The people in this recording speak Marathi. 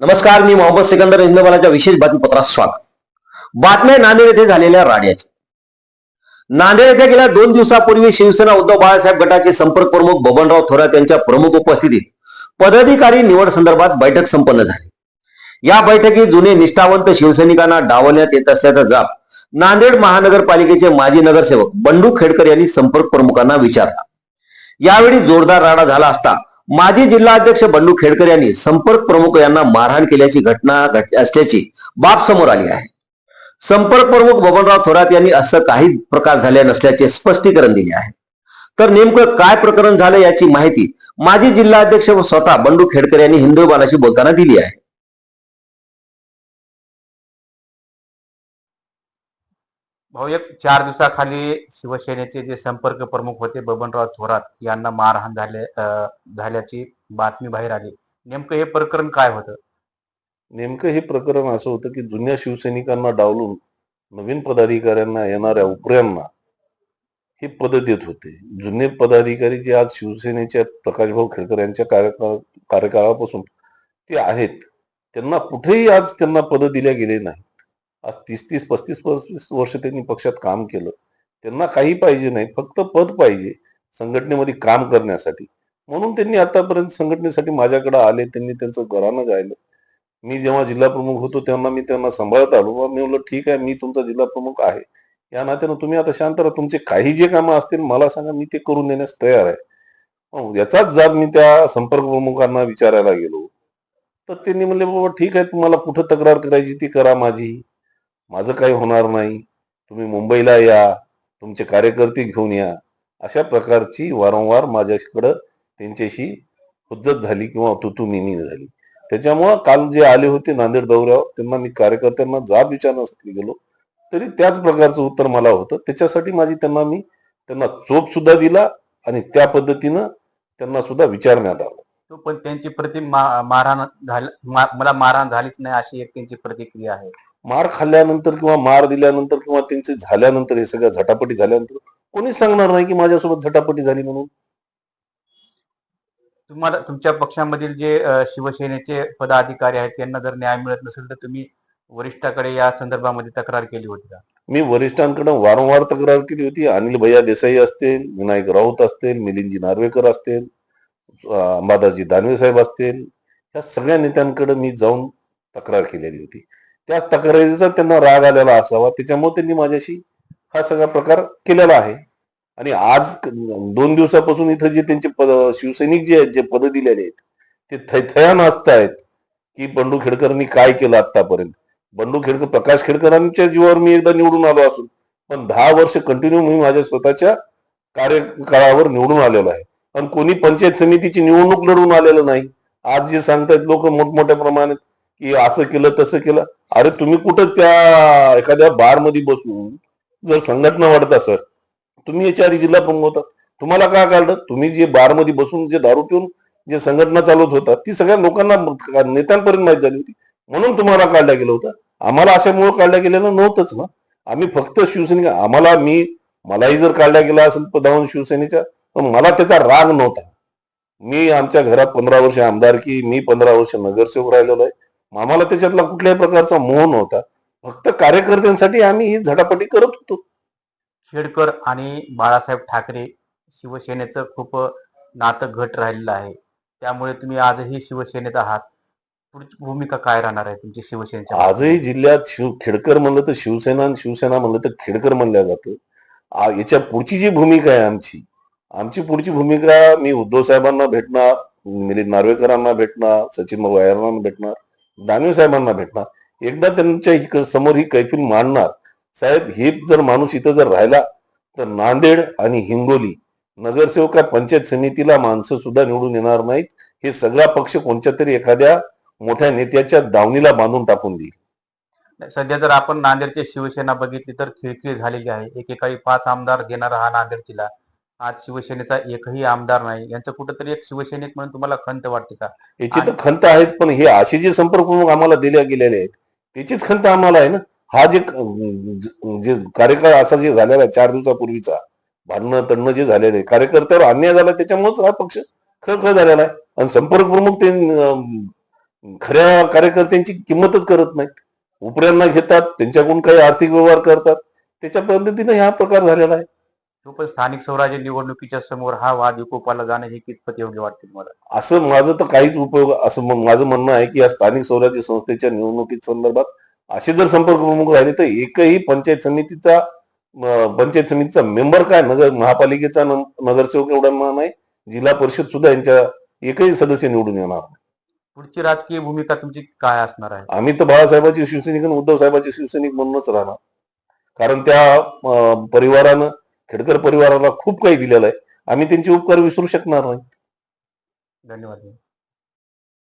नमस्कार मी मोहम्मद सिकंदर इंदमालाच्या विशेष बातमीपत्रात स्वागत. बातम्या नांदेड येथे झालेल्या राड्याची. नांदेड येथे गेल्या दोन दिवसापूर्वी शिवसेना उद्धव बाळासाहेब गटाचे संपर्क प्रमुख बबनराव थोरात यांच्या प्रमुख उपस्थितीत पदाधिकारी निवड संदर्भात बैठक संपन्न झाली. या बैठकीत जुने निष्ठावंत शिवसैनिकांना डावलण्यात येत असल्याचा जाब नांदेड महानगरपालिकेचे माजी नगरसेवक बंडू खेडकर यांनी संपर्क प्रमुखांना विचारला. यावेळी जोरदार राडा झाला असता माजी जिल्हाध्यक्ष बंडू खेडकर यांनी संपर्क प्रमुख यांना मारहाण केल्याची घटना घडली असल्याची बाब समोर आली आहे. संपर्क प्रमुख बबनराव थोरात यांनी असं काही प्रकार झाले नसल्याचे स्पष्टीकरण दिले आहे. तर नेमकं काय प्रकरण झालं याची माहिती माजी जिल्हाध्यक्ष व स्वतः बंडू खेडकर यांनी हिंदू बालाशी बोलताना दिली आहे. भाऊ एक चार दिवसाखाली शिवसेनेचे जे संपर्क प्रमुख होते बबनराव थोरात यांना मारहाण झाले झाल्याची बातमी बाहेर आली. नेमकं हे प्रकरण काय होतं? नेमकं हे प्रकरण असं होतं की जुन्या शिवसैनिकांना डावलून नवीन पदाधिकाऱ्यांना येणाऱ्या उपऱ्यांना हे पद देत होते. जुने पदाधिकारी जे आज शिवसेनेच्या प्रकाशभाऊ खेडकर यांच्या कार्यकाळ कार्यकाळापासून ते आहेत त्यांना कुठेही आज त्यांना पद दिल्या गेले नाही आज तीस तीस पस्तीस पस्तीस वर्ष त्यांनी पक्षात काम केलं. त्यांना काही पाहिजे नाही फक्त पद पाहिजे संघटनेमध्ये काम करण्यासाठी. म्हणून त्यांनी आतापर्यंत संघटनेसाठी माझ्याकडे आले त्यांनी त्यांचं घरानं गायलं. मी जेव्हा जिल्हा प्रमुख होतो तेव्हा मी त्यांना सांभाळत आलो. मी म्हणलं ठीक आहे मी तुमचा जिल्हा प्रमुख आहे. या नात्यानं तुम्ही आता शांत राहा. तुमचे काही जे कामं असतील मला सांगा मी ते करून देण्यास तयार आहे. याचाच जाब मी त्या संपर्क प्रमुखांना विचारायला गेलो. तर त्यांनी म्हणले बाबा ठीक आहे तुम्हाला कुठं तक्रार करायची ती करा माझी. माझं काही होणार नाही. तुम्ही मुंबईला या तुमचे कार्यकर्ते घेऊन या. अशा प्रकारची वारंवार माझ्याकडं त्यांच्याशी हुज्जत झाली किंवा तुतुमिनी झाली. त्याच्यामुळं काल जे आले होते नांदेड दौऱ्यावर त्यांना मी कार्यकर्त्यांना जाब विचारण्यासाठी गेलो. तरी त्याच प्रकारचं उत्तर मला होतं. त्याच्यासाठी माझी त्यांना मी त्यांना चोप सुद्धा दिला आणि त्या पद्धतीनं त्यांना सुद्धा विचारण्यात आलं. तो पण त्यांची प्रति मा- मारहाण झाली मा- मला मारहाण झालीच नाही अशी एक त्यांची प्रतिक्रिया आहे. मार खाल्ल्यानंतर किंवा मार दिल्यानंतर किंवा त्यांचे झाल्यानंतर हे सगळ्या झटापटी झाल्यानंतर कोणीच सांगणार नाही की माझ्यासोबत झटापटी झाली म्हणून? तुम्हाला तुमच्या पक्षामधील जे शिवसेनेचे पदाधिकारी आहेत त्यांना जर न्याय मिळत नसेल तर तुम्ही वरिष्ठाकडे या संदर्भामध्ये तक्रार केली होती का? मी वरिष्ठांकडे वारंवार तक्रार केली होती. अनिल भैया देसाई असतील विनायक राऊत असतील मिलिंदजी नार्वेकर असतील अंबादासजी दानवे साहेब असतील या सगळ्या नेत्यांकडे मी जाऊन तक्रार केलेली होती. त्या तक्रारीचा त्यांना राग आलेला असावा. त्याच्यामुळे त्यांनी माझ्याशी हा सगळा प्रकार केलेला आहे. आणि आज दोन दिवसापासून इथं जे त्यांचे पद शिवसैनिक जे आहेत जे पद दिलेले आहेत ते थैथया नाचतायत की बंडू खेडकरांनी काय केलं आतापर्यंत बंडू खेडकर प्रकाश खेडकरांच्या जीवावर मी एकदा निवडून आलो असून पण दहा वर्ष कंटिन्यू मी माझ्या स्वतःच्या कार्यकाळावर निवडून आलेलो आहे. पण कोणी पंचायत समितीची निवडणूक लढवून आलेलं नाही. आज जे सांगतायत लोक मोठमोठ्या प्रमाणात की असं केलं तसं केलं. अरे तुम्ही कुठं त्या एखाद्या बारमध्ये बसून जर संघटना वाढत असेल तुम्ही याच्या आधी जिल्हा प्रमुख होता. तुम्हाला काय काढलं तुम्ही जे बारमध्ये बसून जे दारू पिऊन जे संघटना चालवत होता ती सगळ्या लोकांना नेत्यांपर्यंत माहीत झाली होती. म्हणून तुम्हाला काढलं गेलं होतं. आम्हाला अशामुळे काढलं गेलेलं नव्हतंच ना. आम्ही फक्त शिवसैनिक आम्हाला मी मलाही जर काढला गेला असेल पदावून शिवसेनेच्या तर मला त्याचा राग नव्हता. मी आमच्या घरात पंधरा वर्ष आमदारकी मी पंधरा वर्ष नगरसेवक राहिलेलो आहे. आम्हाला त्याच्यातला कुठल्याही प्रकारचा मोह नव्हता. फक्त कार्यकर्त्यांसाठी आम्ही ही झटापटी करत होतो. खेडकर आणि बाळासाहेब ठाकरे शिवसेनेचं खूप नातं घट राहिलेलं आहे. त्यामुळे तुम्ही आजही शिवसेनेत आहात. पुढची भूमिका काय राहणार आहे तुमची शिवसेनेच्या आजही जिल्ह्यात शिव खेडकर म्हणलं तर शिवसेना आणि शिवसेना म्हणलं तर खेडकर म्हणल्या जातं. याच्या पुढची जी भूमिका आहे आमची आमची पुढची भूमिका मी उद्धव साहेबांना भेटणार मिलिंद नार्वेकरांना भेटणार सचिन भाऊ यांना भेटणार. दानवे साहेबांना भेटणार. एकदा त्यांच्यासमोर ही कैफिल मांडणार. साहेब हे जर माणूस इथं जर राहिला तर नांदेड आणि हिंगोली नगरसेवक पंचायत समितीला माणसं सुद्धा निवडून येणार नाहीत. हे सगळा पक्ष कोणत्या तरी एखाद्या मोठ्या नेत्याच्या दावणीला बांधून टाकून देईल. सध्या जर आपण नांदेडची शिवसेना बघितली तर खिळखिळ झालेली आहे. एकेकाळी पाच आमदार घेणारा हा नांदेड जिल्हा आज शिवसेनेचा एकही आमदार नाही. यांचं कुठेतरी एक शिवसैनिक म्हणून तुम्हाला खंत वाटते का? याची तर खंत आहेच पण हे असे जे संपर्क प्रमुख आम्हाला दिल्या गेलेले आहेत. त्याचीच खंत आम्हाला आहे ना? हा जे जे कार्यकाळ असा जे झालेला आहे चार दिवसापूर्वीचा भांडणं तडणं जे झालेलं आहे कार्यकर्त्यावर अन्याय झाला त्याच्यामुळेच हा पक्ष खळखळ झालेला आहे. आणि संपर्क प्रमुख ते खऱ्या कार्यकर्त्यांची किंमतच करत नाहीत. उपऱ्यांना घेतात त्यांच्याकडून काही आर्थिक व्यवहार करतात. त्याच्या पद्धतीने हा प्रकार झालेला आहे. तो पण स्थानिक स्वराज्य निवडणुकीच्या समोर हा वाद विकोपाला जाणं हे कितपत योग्य वाटते तुम्हाला? असं माझं तर काहीच उपयोग असं माझं म्हणणं आहे की या स्थानिक स्वराज्य संस्थेच्या निवडणुकी संदर्भात असे जर संपर्क प्रमुख राहिले तर एकही पंचायत समितीचा पंचायत समितीचा मेंबर काय? नगर महापालिकेचा नगरसेवक एवढा नाही. जिल्हा परिषद सुद्धा यांच्या एकही सदस्य निवडून येणार. पुढची राजकीय भूमिका तुमची काय असणार आहे? आम्ही तर बाळासाहेबांचे शिवसैनिक आणि उद्धव साहेबांचे शिवसैनिक म्हणूनच राहणार. कारण त्या परिवारानं खेडकर परिवाराला खूप काही दिलेलं आहे. आम्ही त्यांचे उपकार विसरू शकणार नाही. धन्यवाद.